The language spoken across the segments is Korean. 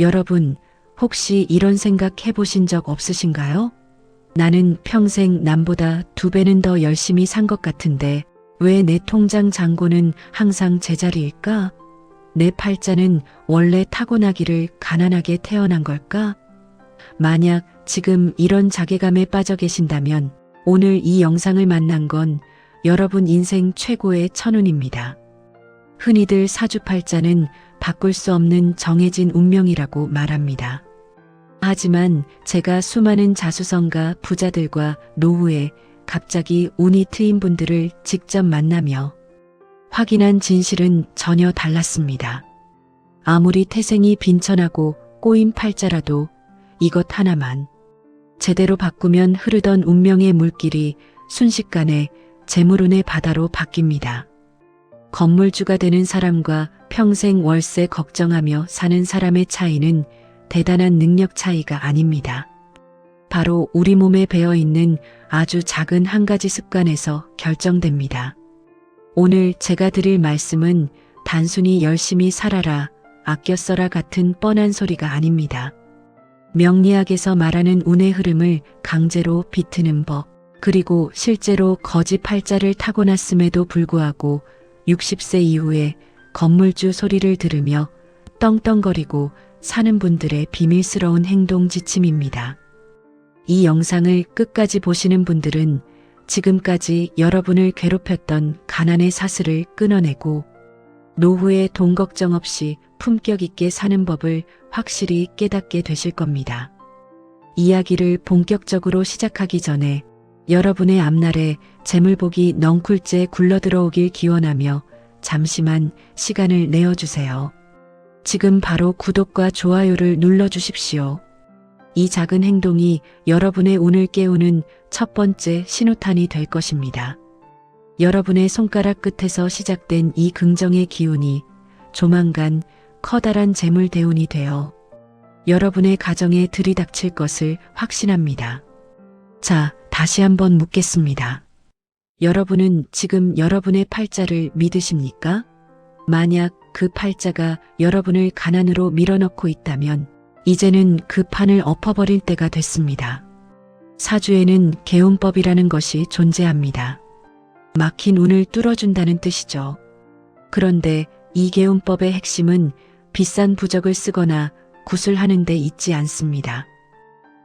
여러분, 혹시 이런 생각 해보신 적 없으신가요? 나는 평생 남보다 두 배는 더 열심히 산 것 같은데 왜 내 통장 잔고는 항상 제자리일까? 내 팔자는 원래 타고나기를 가난하게 태어난 걸까? 만약 지금 이런 자괴감에 빠져 계신다면 오늘 이 영상을 만난 건 여러분 인생 최고의 천운입니다. 흔히들 사주팔자는 바꿀 수 없는 정해진 운명이라고 말합니다. 하지만 제가 수많은 자수성가 부자들과 노후에 갑자기 운이 트인 분들을 직접 만나며 확인한 진실은 전혀 달랐습니다. 아무리 태생이 빈천하고 꼬인 팔자라도 이것 하나만 제대로 바꾸면 흐르던 운명의 물길이 순식간에 재물운의 바다로 바뀝니다. 건물주가 되는 사람과 평생 월세 걱정하며 사는 사람의 차이는 대단한 능력 차이가 아닙니다. 바로 우리 몸에 배어 있는 아주 작은 한 가지 습관에서 결정됩니다. 오늘 제가 드릴 말씀은 단순히 열심히 살아라, 아껴 써라 같은 뻔한 소리가 아닙니다. 명리학에서 말하는 운의 흐름을 강제로 비트는 법, 그리고 실제로 거지 팔자를 타고났음에도 불구하고 60세 이후에 건물주 소리를 들으며 떵떵거리고 사는 분들의 비밀스러운 행동 지침입니다. 이 영상을 끝까지 보시는 분들은 지금까지 여러분을 괴롭혔던 가난의 사슬을 끊어내고 노후에 돈 걱정 없이 품격 있게 사는 법을 확실히 깨닫게 되실 겁니다. 이야기를 본격적으로 시작하기 전에 여러분의 앞날에 재물복이 넝쿨째 굴러들어오길 기원하며 잠시만 시간을 내어주세요. 지금 바로 구독과 좋아요를 눌러주십시오. 이 작은 행동이 여러분의 운을 깨우는 첫 번째 신호탄이 될 것입니다. 여러분의 손가락 끝에서 시작된 이 긍정의 기운이 조만간 커다란 재물 대운이 되어 여러분의 가정에 들이닥칠 것을 확신합니다. 자, 다시 한번 묻겠습니다. 여러분은 지금 여러분의 팔자를 믿으십니까? 만약 그 팔자가 여러분을 가난으로 밀어넣고 있다면 이제는 그 판을 엎어버릴 때가 됐습니다. 사주에는 개운법이라는 것이 존재합니다. 막힌 운을 뚫어준다는 뜻이죠. 그런데 이 개운법의 핵심은 비싼 부적을 쓰거나 구슬하는 데 있지 않습니다.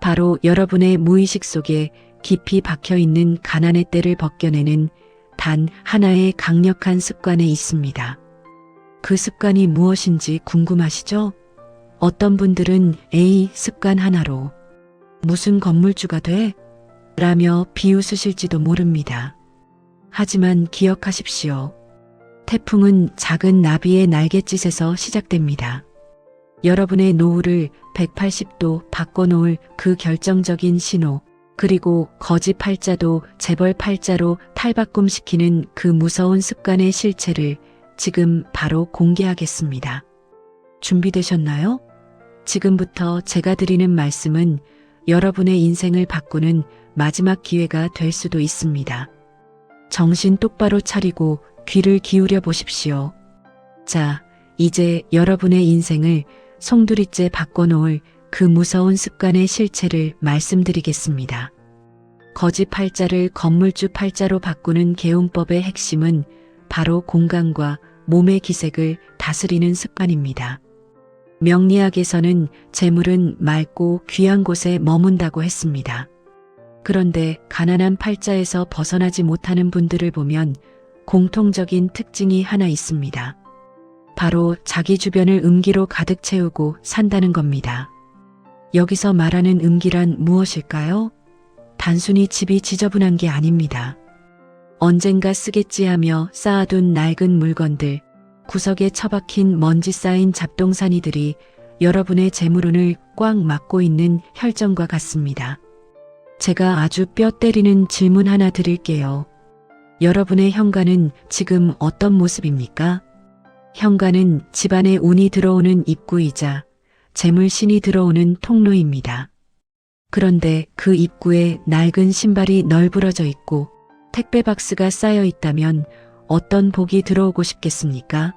바로 여러분의 무의식 속에 깊이 박혀 있는 가난의 때를 벗겨내는 단 하나의 강력한 습관에 있습니다. 그 습관이 무엇인지 궁금하시죠? 어떤 분들은 A 습관 하나로 무슨 건물주가 돼? 라며 비웃으실지도 모릅니다. 하지만 기억하십시오. 태풍은 작은 나비의 날갯짓에서 시작됩니다. 여러분의 노후를 180도 바꿔놓을 그 결정적인 신호, 그리고 거지 팔자도 재벌 팔자로 탈바꿈시키는 그 무서운 습관의 실체를 지금 바로 공개하겠습니다. 준비되셨나요? 지금부터 제가 드리는 말씀은 여러분의 인생을 바꾸는 마지막 기회가 될 수도 있습니다. 정신 똑바로 차리고 귀를 기울여 보십시오. 자, 이제 여러분의 인생을 송두리째 바꿔놓을 그 무서운 습관의 실체를 말씀드리겠습니다. 거지 팔자를 건물주 팔자로 바꾸는 개운법의 핵심은 바로 공간과 몸의 기색을 다스리는 습관입니다. 명리학에서는 재물은 맑고 귀한 곳에 머문다고 했습니다. 그런데 가난한 팔자에서 벗어나지 못하는 분들을 보면 공통적인 특징이 하나 있습니다. 바로 자기 주변을 음기로 가득 채우고 산다는 겁니다. 여기서 말하는 음기란 무엇일까요? 단순히 집이 지저분한 게 아닙니다. 언젠가 쓰겠지 하며 쌓아둔 낡은 물건들, 구석에 처박힌 먼지 쌓인 잡동사니들이 여러분의 재물운을 꽉 막고 있는 혈전과 같습니다. 제가 아주 뼈 때리는 질문 하나 드릴게요. 여러분의 현관은 지금 어떤 모습입니까? 현관은 집안에 운이 들어오는 입구이자 재물신이 들어오는 통로입니다. 그런데 그 입구에 낡은 신발이 널브러져 있고 택배 박스가 쌓여 있다면 어떤 복이 들어오고 싶겠습니까?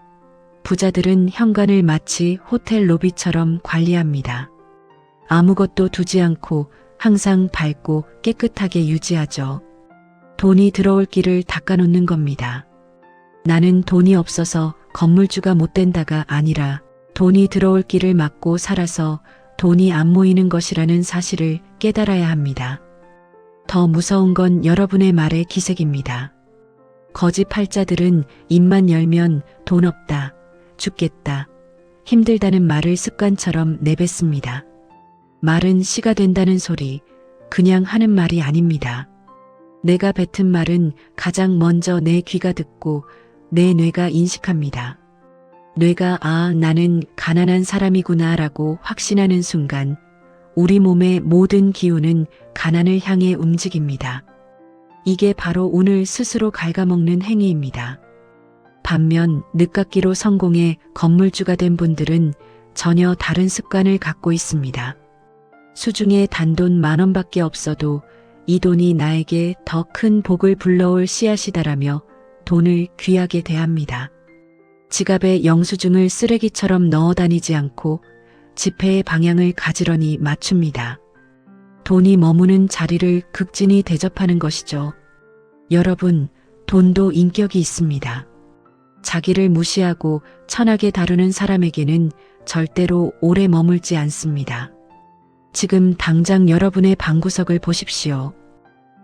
부자들은 현관을 마치 호텔 로비처럼 관리합니다. 아무것도 두지 않고 항상 밝고 깨끗하게 유지하죠. 돈이 들어올 길을 닦아놓는 겁니다. 나는 돈이 없어서 건물주가 못 된다가 아니라 돈이 들어올 길을 막고 살아서 돈이 안 모이는 것이라는 사실을 깨달아야 합니다. 더 무서운 건 여러분의 말의 기색입니다. 거짓 팔자들은 입만 열면 돈 없다, 죽겠다, 힘들다는 말을 습관처럼 내뱉습니다. 말은 씨가 된다는 소리, 그냥 하는 말이 아닙니다. 내가 뱉은 말은 가장 먼저 내 귀가 듣고 내 뇌가 인식합니다. 뇌가 아, 나는 가난한 사람이구나 라고 확신하는 순간 우리 몸의 모든 기운은 가난을 향해 움직입니다. 이게 바로 오늘 스스로 갉아먹는 행위입니다. 반면 늦깎이로 성공해 건물주가 된 분들은 전혀 다른 습관을 갖고 있습니다. 수중에 단돈 만 원밖에 없어도 이 돈이 나에게 더 큰 복을 불러올 씨앗이다라며 돈을 귀하게 대합니다. 지갑에 영수증을 쓰레기처럼 넣어 다니지 않고 지폐의 방향을 가지런히 맞춥니다. 돈이 머무는 자리를 극진히 대접하는 것이죠. 여러분, 돈도 인격이 있습니다. 자기를 무시하고 천하게 다루는 사람에게는 절대로 오래 머물지 않습니다. 지금 당장 여러분의 방구석을 보십시오.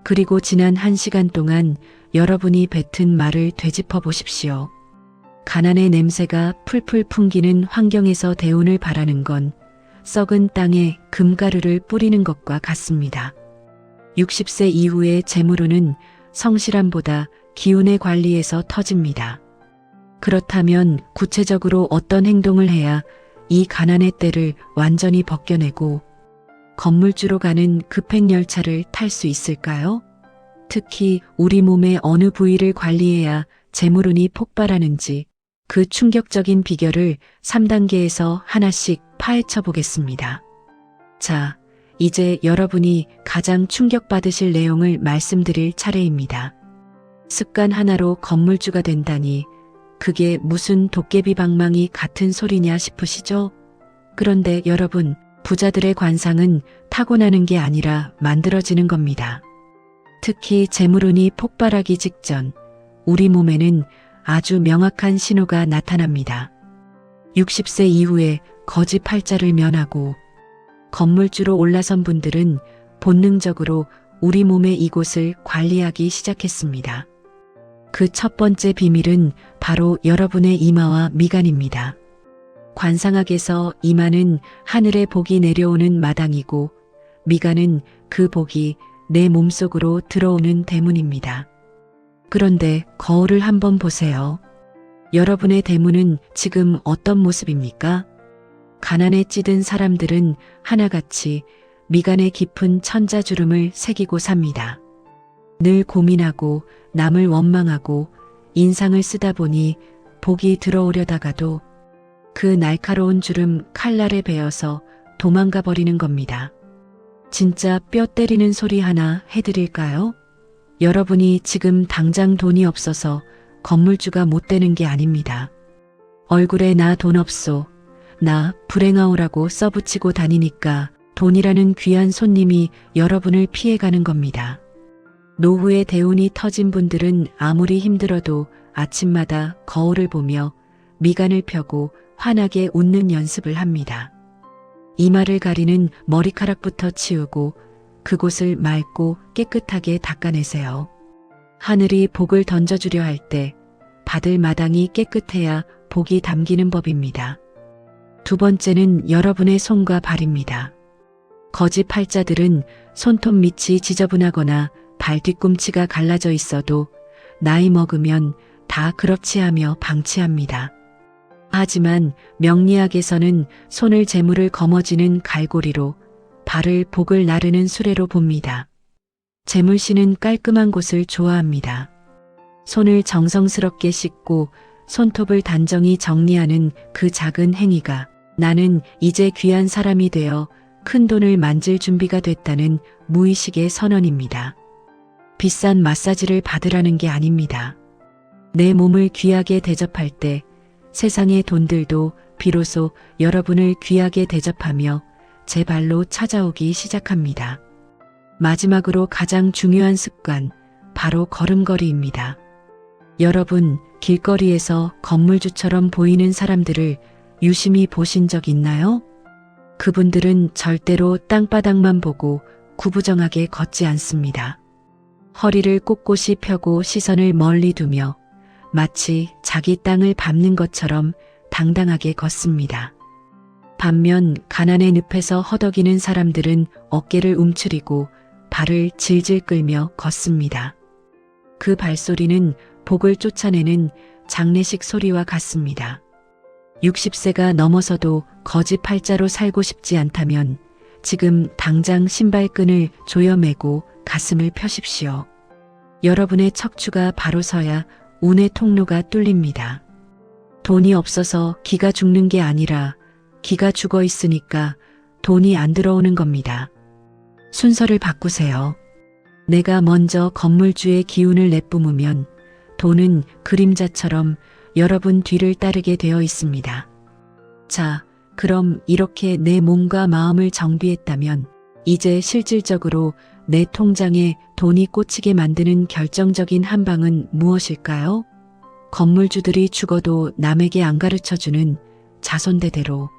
그리고 지난 한 시간 동안 여러분이 뱉은 말을 되짚어 보십시오. 가난의 냄새가 풀풀 풍기는 환경에서 대운을 바라는 건 썩은 땅에 금가루를 뿌리는 것과 같습니다. 60세 이후의 재물운은 성실함보다 기운의 관리에서 터집니다. 그렇다면 구체적으로 어떤 행동을 해야 이 가난의 때를 완전히 벗겨내고 건물주로 가는 급행열차를 탈 수 있을까요? 특히 우리 몸의 어느 부위를 관리해야 재물운이 폭발하는지 그 충격적인 비결을 3단계에서 하나씩 파헤쳐 보겠습니다. 자, 이제 여러분이 가장 충격받으실 내용을 말씀드릴 차례입니다. 습관 하나로 건물주가 된다니 그게 무슨 도깨비 방망이 같은 소리냐 싶으시죠? 그런데 여러분, 부자들의 관상은 타고나는 게 아니라 만들어지는 겁니다. 특히 재물운이 폭발하기 직전 우리 몸에는 아주 명확한 신호가 나타납니다. 60세 이후에 거지 팔자를 면하고 건물주로 올라선 분들은 본능적으로 우리 몸의 이곳을 관리하기 시작했습니다. 그 첫 번째 비밀은 바로 여러분의 이마와 미간입니다. 관상학에서 이마는 하늘의 복이 내려오는 마당이고 미간은 그 복이 내 몸속으로 들어오는 대문입니다. 그런데 거울을 한번 보세요. 여러분의 대문은 지금 어떤 모습입니까? 가난에 찌든 사람들은 하나같이 미간에 깊은 천자주름을 새기고 삽니다. 늘 고민하고 남을 원망하고 인상을 쓰다 보니 복이 들어오려다가도 그 날카로운 주름 칼날에 베어서 도망가 버리는 겁니다. 진짜 뼈 때리는 소리 하나 해드릴까요? 여러분이 지금 당장 돈이 없어서 건물주가 못 되는 게 아닙니다. 얼굴에 나 돈 없소, 나 불행하오라고 써붙이고 다니니까 돈이라는 귀한 손님이 여러분을 피해가는 겁니다. 노후의 대운이 터진 분들은 아무리 힘들어도 아침마다 거울을 보며 미간을 펴고 환하게 웃는 연습을 합니다. 이마를 가리는 머리카락부터 치우고 그곳을 맑고 깨끗하게 닦아내세요. 하늘이 복을 던져주려 할 때 받을 마당이 깨끗해야 복이 담기는 법입니다. 두 번째는 여러분의 손과 발입니다. 거지 팔자들은 손톱 밑이 지저분하거나 발 뒤꿈치가 갈라져 있어도 나이 먹으면 다 그렇지 하며 방치합니다. 하지만 명리학에서는 손을 재물을 거머쥐는 갈고리로 발을 복을 나르는 수레로 봅니다. 재물씨는 깔끔한 곳을 좋아합니다. 손을 정성스럽게 씻고 손톱을 단정히 정리하는 그 작은 행위가 나는 이제 귀한 사람이 되어 큰 돈을 만질 준비가 됐다는 무의식의 선언입니다. 비싼 마사지를 받으라는 게 아닙니다. 내 몸을 귀하게 대접할 때 세상의 돈들도 비로소 여러분을 귀하게 대접하며 제 발로 찾아오기 시작합니다. 마지막으로 가장 중요한 습관, 바로 걸음걸이입니다. 여러분, 길거리에서 건물주처럼 보이는 사람들을 유심히 보신 적 있나요? 그분들은 절대로 땅바닥만 보고 구부정하게 걷지 않습니다. 허리를 꼿꼿이 펴고 시선을 멀리 두며 마치 자기 땅을 밟는 것처럼 당당하게 걷습니다. 반면 가난의 늪에서 허덕이는 사람들은 어깨를 움츠리고 발을 질질 끌며 걷습니다. 그 발소리는 복을 쫓아내는 장례식 소리와 같습니다. 60세가 넘어서도 거지 팔자로 살고 싶지 않다면 지금 당장 신발끈을 조여매고 가슴을 펴십시오. 여러분의 척추가 바로 서야 운의 통로가 뚫립니다. 돈이 없어서 기가 죽는 게 아니라 기가 죽어 있으니까 돈이 안 들어오는 겁니다. 순서를 바꾸세요. 내가 먼저 건물주의 기운을 내뿜으면 돈은 그림자처럼 여러분 뒤를 따르게 되어 있습니다. 자, 그럼 이렇게 내 몸과 마음을 정비했다면 이제 실질적으로 내 통장에 돈이 꽂히게 만드는 결정적인 한 방은 무엇일까요? 건물주들이 죽어도 남에게 안 가르쳐 주는 자손대대로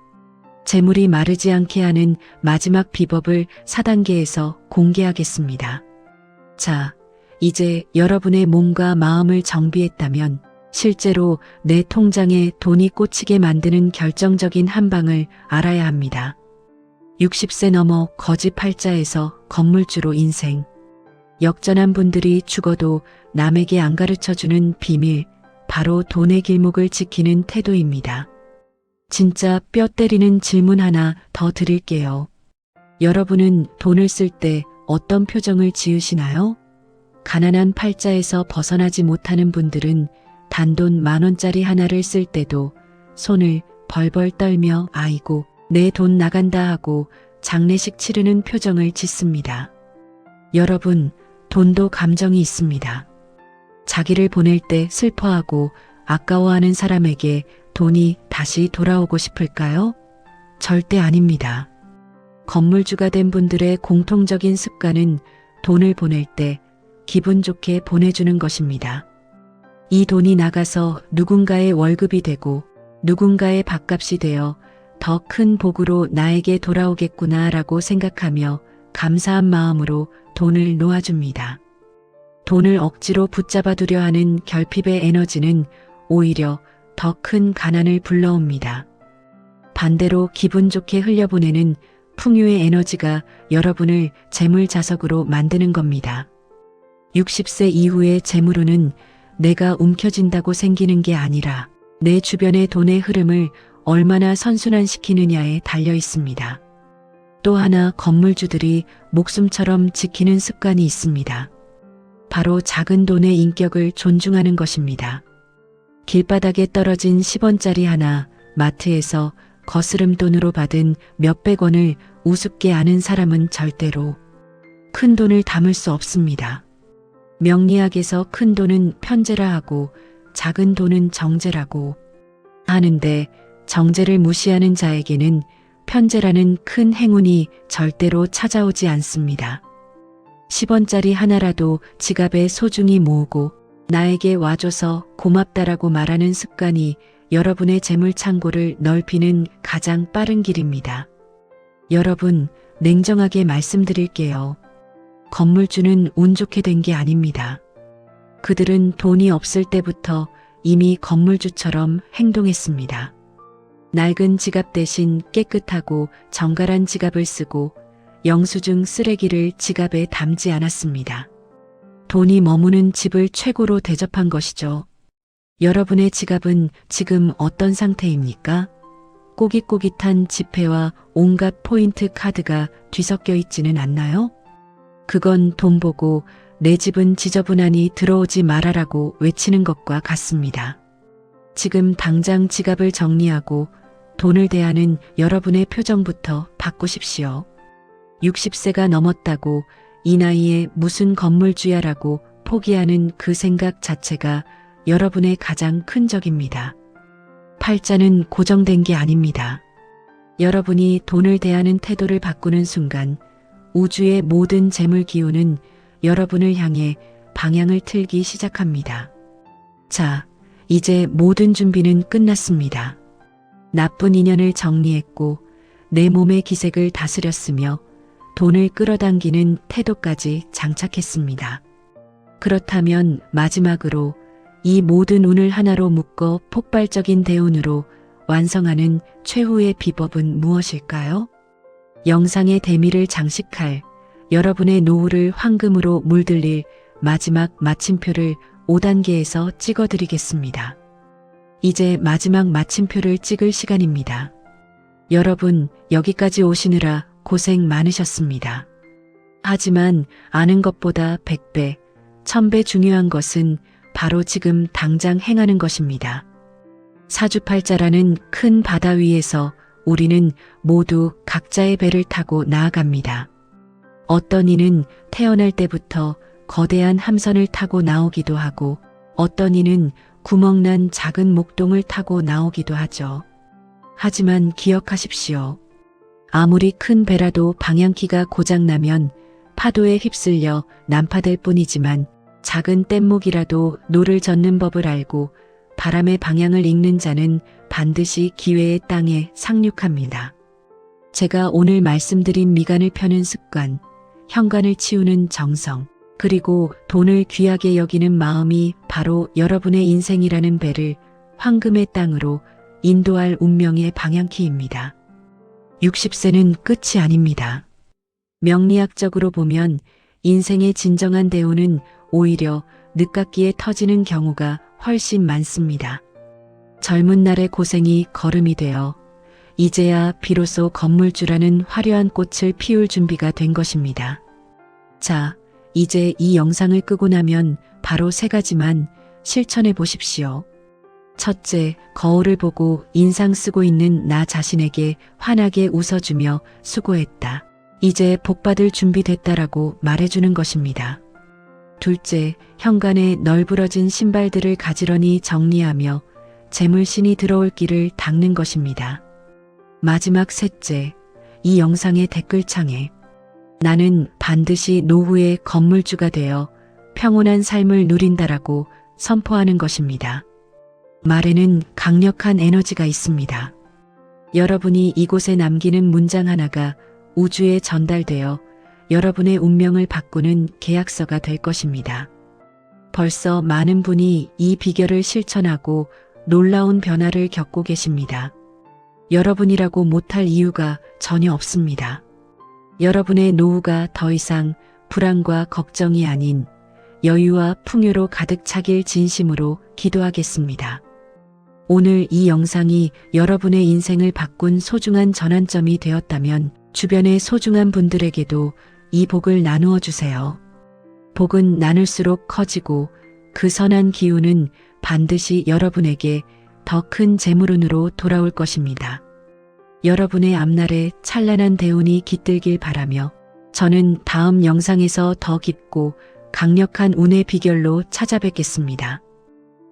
재물이 마르지 않게 하는 마지막 비법을 4단계에서 공개하겠습니다. 자, 이제 여러분의 몸과 마음을 정비했다면 실제로 내 통장에 돈이 꽂히게 만드는 결정적인 한 방을 알아야 합니다. 60세 넘어 거지 팔자에서 건물주로 인생. 역전한 분들이 죽어도 남에게 안 가르쳐 주는 비밀, 바로 돈의 길목을 지키는 태도입니다. 진짜 뼈 때리는 질문 하나 더 드릴게요. 여러분은 돈을 쓸 때 어떤 표정을 지으시나요? 가난한 팔자에서 벗어나지 못하는 분들은 단돈 만 원짜리 하나를 쓸 때도 손을 벌벌 떨며 아이고 내 돈 나간다 하고 장례식 치르는 표정을 짓습니다. 여러분, 돈도 감정이 있습니다. 자기를 보낼 때 슬퍼하고 아까워하는 사람에게 돈이 다시 돌아오고 싶을까요? 절대 아닙니다. 건물주가 된 분들의 공통적인 습관은 돈을 보낼 때 기분 좋게 보내주는 것입니다. 이 돈이 나가서 누군가의 월급이 되고 누군가의 밥값이 되어 더 큰 복으로 나에게 돌아오겠구나 라고 생각하며 감사한 마음으로 돈을 놓아줍니다. 돈을 억지로 붙잡아 두려 하는 결핍의 에너지는 오히려 더 큰 가난을 불러옵니다. 반대로 기분 좋게 흘려보내는 풍요의 에너지가 여러분을 재물 자석으로 만드는 겁니다. 60세 이후의 재물운은 내가 움켜진다고 생기는 게 아니라 내 주변의 돈의 흐름을 얼마나 선순환시키느냐에 달려 있습니다. 또 하나 건물주들이 목숨처럼 지키는 습관이 있습니다. 바로 작은 돈의 인격을 존중하는 것입니다. 길바닥에 떨어진 10원짜리 하나 마트에서 거스름 돈으로 받은 몇백 원을 우습게 아는 사람은 절대로 큰 돈을 담을 수 없습니다. 명리학에서 큰 돈은 편제라 하고 작은 돈은 정제라고 하는데 정제를 무시하는 자에게는 편제라는 큰 행운이 절대로 찾아오지 않습니다. 10원짜리 하나라도 지갑에 소중히 모으고 나에게 와줘서 고맙다라고 말하는 습관이 여러분의 재물 창고를 넓히는 가장 빠른 길입니다. 여러분, 냉정하게 말씀드릴게요. 건물주는 운 좋게 된 게 아닙니다. 그들은 돈이 없을 때부터 이미 건물주처럼 행동했습니다. 낡은 지갑 대신 깨끗하고 정갈한 지갑을 쓰고 영수증 쓰레기를 지갑에 담지 않았습니다. 돈이 머무는 집을 최고로 대접한 것이죠. 여러분의 지갑은 지금 어떤 상태입니까? 꼬깃꼬깃한 지폐와 온갖 포인트 카드가 뒤섞여 있지는 않나요? 그건 돈 보고 내 집은 지저분하니 들어오지 말아라고 외치는 것과 같습니다. 지금 당장 지갑을 정리하고 돈을 대하는 여러분의 표정부터 바꾸십시오. 60세가 넘었다고 이 나이에 무슨 건물주야라고 포기하는 그 생각 자체가 여러분의 가장 큰 적입니다. 팔자는 고정된 게 아닙니다. 여러분이 돈을 대하는 태도를 바꾸는 순간 우주의 모든 재물 기운은 여러분을 향해 방향을 틀기 시작합니다. 자, 이제 모든 준비는 끝났습니다. 나쁜 인연을 정리했고 내 몸의 기색을 다스렸으며 돈을 끌어당기는 태도까지 장착했습니다. 그렇다면 마지막으로 이 모든 운을 하나로 묶어 폭발적인 대운으로 완성하는 최후의 비법은 무엇일까요? 영상의 대미를 장식할 여러분의 노후를 황금으로 물들릴 마지막 마침표를 5단계에서 찍어드리겠습니다. 이제 마지막 마침표를 찍을 시간입니다. 여러분, 여기까지 오시느라 고생 많으셨습니다. 하지만 아는 것보다 100배, 1000배 중요한 것은 바로 지금 당장 행하는 것입니다. 사주팔자라는 큰 바다 위에서 우리는 모두 각자의 배를 타고 나아갑니다. 어떤 이는 태어날 때부터 거대한 함선을 타고 나오기도 하고 어떤 이는 구멍난 작은 목동을 타고 나오기도 하죠. 하지만 기억하십시오. 아무리 큰 배라도 방향키가 고장나면 파도에 휩쓸려 난파될 뿐이지만 작은 뗏목이라도 노를 젓는 법을 알고 바람의 방향을 읽는 자는 반드시 기회의 땅에 상륙합니다. 제가 오늘 말씀드린 미간을 펴는 습관, 현관을 치우는 정성, 그리고 돈을 귀하게 여기는 마음이 바로 여러분의 인생이라는 배를 황금의 땅으로 인도할 운명의 방향키입니다. 60세는 끝이 아닙니다. 명리학적으로 보면 인생의 진정한 대우는 오히려 늦깎이에 터지는 경우가 훨씬 많습니다. 젊은 날의 고생이 걸음이 되어 이제야 비로소 건물주라는 화려한 꽃을 피울 준비가 된 것입니다. 자, 이제 이 영상을 끄고 나면 바로 세 가지만 실천해 보십시오. 첫째, 거울을 보고 인상 쓰고 있는 나 자신에게 환하게 웃어주며 수고했다. 이제 복받을 준비됐다라고 말해주는 것입니다. 둘째, 현관에 널브러진 신발들을 가지런히 정리하며 재물신이 들어올 길을 닦는 것입니다. 마지막 셋째, 이 영상의 댓글창에 나는 반드시 노후의 건물주가 되어 평온한 삶을 누린다라고 선포하는 것입니다. 말에는 강력한 에너지가 있습니다. 여러분이 이곳에 남기는 문장 하나가 우주에 전달되어 여러분의 운명을 바꾸는 계약서가 될 것입니다. 벌써 많은 분이 이 비결을 실천하고 놀라운 변화를 겪고 계십니다. 여러분이라고 못할 이유가 전혀 없습니다. 여러분의 노후가 더 이상 불안과 걱정이 아닌 여유와 풍요로 가득 차길 진심으로 기도하겠습니다. 오늘 이 영상이 여러분의 인생을 바꾼 소중한 전환점이 되었다면 주변의 소중한 분들에게도 이 복을 나누어 주세요. 복은 나눌수록 커지고 그 선한 기운은 반드시 여러분에게 더 큰 재물운으로 돌아올 것입니다. 여러분의 앞날에 찬란한 대운이 깃들길 바라며 저는 다음 영상에서 더 깊고 강력한 운의 비결로 찾아뵙겠습니다.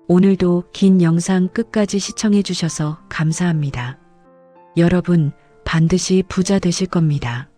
오늘도 긴 영상 끝까지 시청해 주셔서 감사합니다. 여러분 반드시 부자 되실 겁니다.